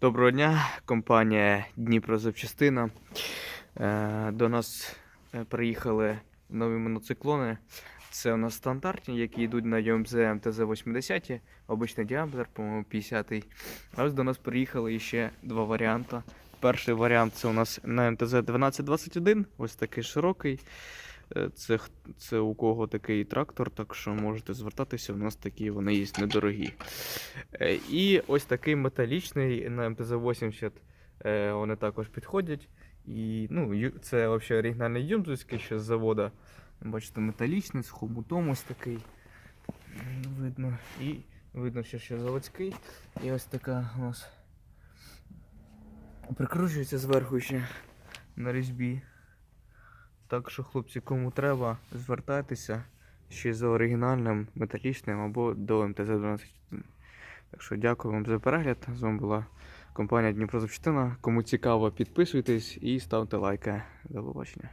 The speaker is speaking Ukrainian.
Доброго дня, компанія Дніпрозапчастина. Е, До нас е, приїхали нові моноциклони. Це у нас стандартні, які йдуть на ЮМЗ МТЗ-80, обичний діаметр, по-моєму, 50. А ось до нас приїхали ще два варіанти. Перший варіант це у нас на МТЗ-1221, ось такий широкий. Е, Це, це у кого такий трактор, так що можете звертатися, у нас такі вони є недорогі. Е, І ось такий металічний на МТЗ-80 е, вони також підходять. І, ну, це взагалі оригінальний юнзовський ще з завода. Бачите, металічний, з хомутом ось такий. Видно. І видно, що ще заводський. І ось така у нас прикручується зверху ще на різьбі. Так що, хлопці, кому треба, звертайтеся ще за оригінальним металічним або до МТЗ-12. Так що дякую вам за перегляд. З вами була компанія Дніпро Дніпрозапчастина. Кому цікаво, підписуйтесь і ставте лайки. До побачення.